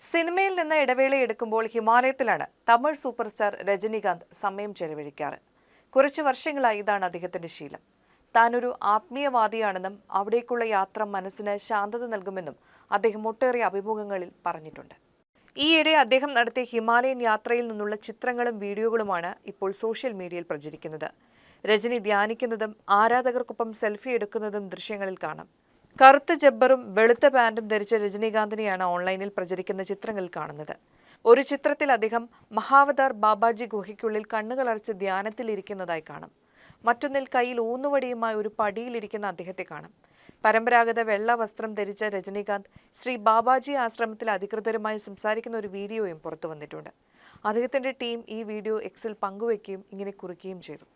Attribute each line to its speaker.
Speaker 1: സിനിമയിൽ നിന്ന് ഇടവേള എടുക്കുമ്പോൾ ഹിമാലയത്തിലാണ് തമിഴ് സൂപ്പർ സ്റ്റാർ രജനീകാന്ത് സമയം ചെലവഴിക്കാറ്. കുറച്ച് വർഷങ്ങളായി ഇതാണ് അദ്ദേഹത്തിന്റെ ശീലം. താനൊരു ആത്മീയവാദിയാണെന്നും അവിടേക്കുള്ള യാത്ര മനസ്സിന് ശാന്തത നൽകുമെന്നും അദ്ദേഹം ഒട്ടേറെ അഭിമുഖങ്ങളിൽ പറഞ്ഞിട്ടുണ്ട്. ഈയിടെ അദ്ദേഹം നടത്തിയ ഹിമാലയൻ യാത്രയിൽ നിന്നുള്ള ചിത്രങ്ങളും വീഡിയോകളുമാണ് ഇപ്പോൾ സോഷ്യൽ മീഡിയയിൽ പ്രചരിക്കുന്നത്. രജനി ധ്യാനിക്കുന്നതും ആരാധകർക്കൊപ്പം സെൽഫി എടുക്കുന്നതും ദൃശ്യങ്ങളിൽ കാണാം. കറുത്ത ജബ്ബറും വെളുത്ത പാന്റും ധരിച്ച രജനീകാന്തിനെയാണ് ഓൺലൈനിൽ പ്രചരിക്കുന്ന ചിത്രങ്ങൾ കാണുന്നത്. ഒരു ചിത്രത്തിൽ അദ്ദേഹം മഹാവതാർ ബാബാജി ഗുഹയ്ക്കുള്ളിൽ കണ്ണുകളടച്ച് ധ്യാനത്തിലിരിക്കുന്നതായി കാണാം. മറ്റൊന്നിൽ കയ്യിൽ ഊന്നുവടിയുമായി ഒരു പടിയിലിരിക്കുന്ന അദ്ദേഹത്തെ കാണാം. പരമ്പരാഗത വെള്ള വസ്ത്രം ധരിച്ച രജനീകാന്ത് ശ്രീ ബാബാജി ആശ്രമത്തിൽ അധികൃതരുമായി സംസാരിക്കുന്ന ഒരു വീഡിയോയും പുറത്തു വന്നിട്ടുണ്ട് അദ്ദേഹത്തിന്റെ ടീം ഈ വീഡിയോ എക്സിൽ പങ്കുവയ്ക്കുകയും ഇങ്ങനെ കുറിക്കുകയും ചെയ്തു.